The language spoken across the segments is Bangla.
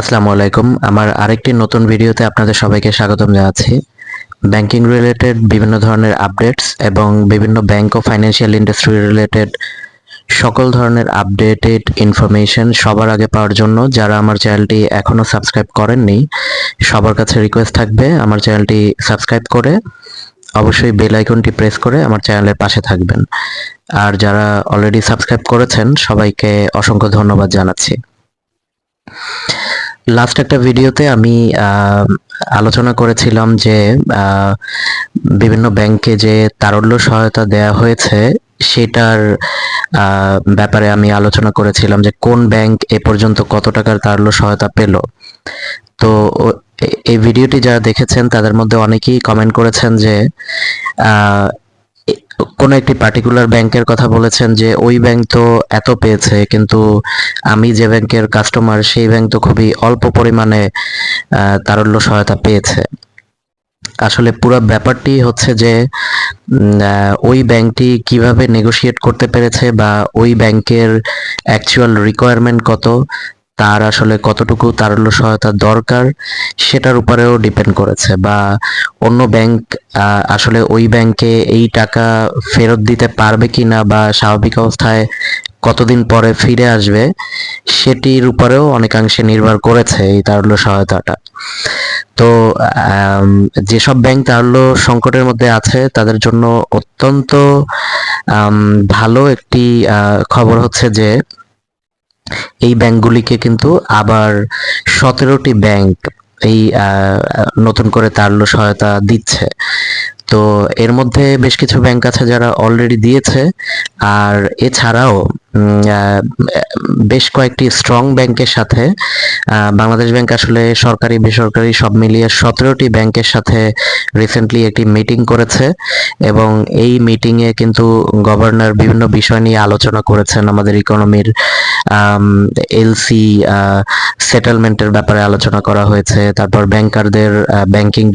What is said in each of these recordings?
আসসালামু আলাইকুম। আমার আরেকটি নতুন ভিডিওতে আপনাদের সবাইকে স্বাগতম জানাচ্ছি। ব্যাংকিং রিলেটেড বিভিন্ন ধরনের আপডেটস এবং বিভিন্ন ব্যাংক ও ফাইন্যান্সিয়াল ইন্ডাস্ট্রি রিলেটেড সকল ধরনের আপডেটেড ইনফরমেশন সবার আগে পাওয়ার জন্য যারা আমার চ্যানেলটি এখনও সাবস্ক্রাইব করেননি, সবার কাছে রিকোয়েস্ট থাকবে আমার চ্যানেলটি সাবস্ক্রাইব করে অবশ্যই বেল আইকনটি প্রেস করে আমার চ্যানেলের পাশে থাকবেন। আর যারা অলরেডি সাবস্ক্রাইব করেছেন, সবাইকে অসংখ্য ধন্যবাদ জানাচ্ছি। লাস্ট একটা ভিডিওতে আমি আলোচনা করেছিলাম যে বিভিন্ন ব্যাংকে যে তারল্য সহায়তা দেয়া হয়েছে, সেটার ব্যাপারে আমি আলোচনা করেছিলাম যে কোন ব্যাংক এ পর্যন্ত কত টাকার তারল্য সহায়তা পেল। তো এই ভিডিওটি যারা দেখেছেন, তাদের মধ্যে অনেকেই কমেন্ট করেছেন যে কোনো একটি পার্টিকুলার ব্যাংকের কথা বলেছেন যে, ওই ব্যাংক তো এত পেয়েছে, কিন্তু আমি যে ব্যাংকের কাস্টমার সেই ব্যাংক তো খুবই অল্প পরিমাণে তারল্য সহায়তা পেয়েছে। আসলে পুরো ব্যাপারটি হচ্ছে যে ওই ব্যাংকটি কীভাবে নেগোশিয়েট করতে পেরেছে বা ওই ব্যাংকের অ্যাকচুয়াল রিকোয়ারমেন্ট কত তার আসলে কতটুকু তারল্য সহায়তা দরকার সেটার উপরেও ডিপেন্ড করেছে বা অন্য ব্যাংক আসলে ওই ব্যাংকে এই টাকা ফেরত দিতে পারবে কিনা বা স্বাভাবিক অবস্থায় কতদিন পরে ফিরে আসবে সেটির উপরেও অনেকাংশে নির্ভর করেছে এই তারল্য সহায়তাটা। তো যেসব ব্যাংক তারল্য সংকটের মধ্যে আছে তাদের জন্য অত্যন্ত ভালো একটি খবর হচ্ছে যে এই ব্যাংকগুলিকে কিন্তু আবার সতেরোটি ব্যাংক এই নতুন করে তার সহায়তা দিচ্ছে। তো এর মধ্যে বেশ কিছু ব্যাংক আছে যারা অলরেডি দিয়েছে। আর এছাড়াও বেশ কয়েকটি স্ট্রং ব্যাংকের সাথে বাংলাদেশ ব্যাংক আসলে সরকারি, বেসরকারি সব মিলিয়ে সতেরোটি ব্যাংকের সাথে রিসেন্টলি একটি মিটিং করেছে। এবং এই মিটিংয়ে কিন্তু গভর্নর বিভিন্ন বিষয় নিয়ে আলোচনা করেছেন। আমাদের ইকোনমির এলসি সেটেলমেন্টের ব্যাপারে আলোচনা করা হয়েছে। তারপর ব্যাংকারদের ব্যাংকিং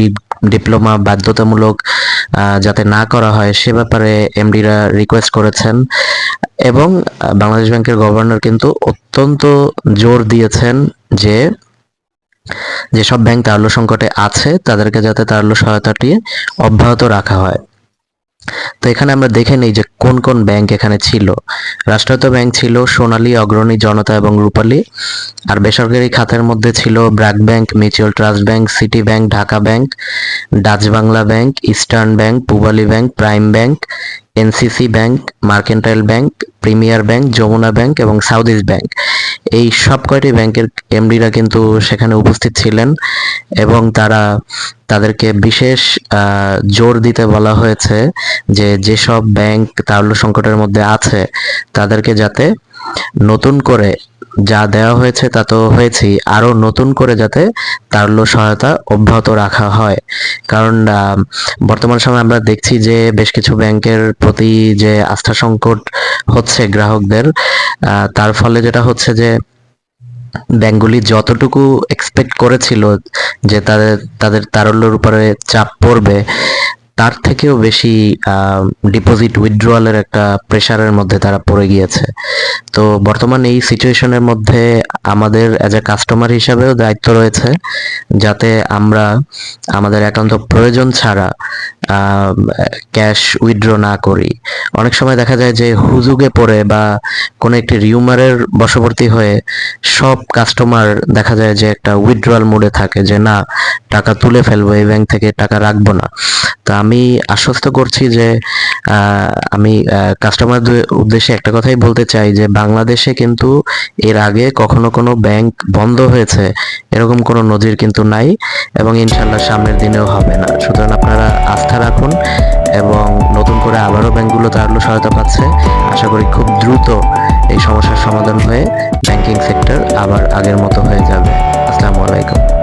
ডিপ্লোমা বাধ্যতামূলক যাতে না করা হয়, সে ব্যাপারে এমডিরা রিকোয়েস্ট করেছেন। এবং বাংলাদেশ ব্যাংকের গভর্নর কিন্তু অত্যন্ত জোর দিয়েছেন যে, যেসব ব্যাংক তারল্য সংকটে আছে, তাদেরকে যাতে তারল্য সহায়তাটি অব্যাহত রাখা হয়। তো এখানে আমরা দেখে নিই যে কোন কোন ব্যাংক এখানে ছিল। রাষ্ট্রায়ত্ত ব্যাংক ছিল সোনালী, অগ্রণী, জনতা এবং রূপালী। আর বেসরকারি খাতের মধ্যে ছিল BRAC bank, mutual trust bank, city bank, Dhaka bank, Dutch Bangla bank, eastern bank, Pubali bank, prime bank, NCC bank, mercantile bank, premier bank, Jamuna bank এবং সাউথ ইস্ট ব্যাংক। এই সব কয়টি ব্যাংকের এমডিরা কিন্তু সেখানে উপস্থিত ছিলেন এবং তারা তাদেরকে বিশেষ জোর দিতে বলা হয়েছে যে যেসব ব্যাংক তাহলে সংকটের মধ্যে আছে তাদেরকে যাতে নতুন করে যা দেওয়া হয়েছে তা তো হয়েছেই। আরও নতুন করে যাতে তারল্য সহায়তা অব্যাহত রাখা হয়। কারণ বর্তমান সময়ে আমরা দেখছি যে বেশ কিছু ব্যাংকের প্রতি যে আস্থা সংকট হচ্ছে গ্রাহকদের তার ফলে যেটা হচ্ছে যে ব্যাংকগুলি যতটুকু এক্সপেক্ট করেছিল যে তাদের তাদের তারল্যের উপরে চাপ পড়বে তার থেকেও বেশি ডিপোজিট উইথড্রয়ালের একটা প্রেশারের মধ্যে তারা পড়ে গিয়েছে। তো বর্তমান এই সিচুয়েশনের মধ্যে আমাদের অ্যাজ এ কাস্টমার হিসাবেও দায়িত্ব রয়েছে, যাতে আমরা আমাদের একান্ত প্রয়োজন ছাড়া ক্যাশ উইথড্র না করি। অনেক সময় দেখা যায় যে হুজুগে পড়ে বা কোনো একটি রিউমারের বশবর্তী হয়ে সব কাস্টমার দেখা যায় যে একটা উইথড্রয়াল মোডে থাকে যে, না, টাকা তুলে ফেলব, এই ব্যাংক থেকে টাকা রাখব না। তা আমি আশ্বস্ত করছি যে আমি কাস্টমারদের উদ্দেশ্যে একটা কথাই বলতে চাই যে, বাংলাদেশে কিন্তু এর আগে কখনো কোনো ব্যাংক বন্ধ হয়েছে, এরকম কোনো নজির কিন্তু নাই এবং ইনশাল্লাহ সামনের দিনেও হবে না। সুতরাং আপনারা আস্থা রাখুন এবং নতুন করে আবারও ব্যাংকগুলো তারল্য সহায়তা পাচ্ছে। আশা করি খুব দ্রুত এই সমস্যার সমাধান হয়ে ব্যাংকিং সেক্টর আবার আগের মতো হয়ে যাবে। আসসালামু আলাইকুম।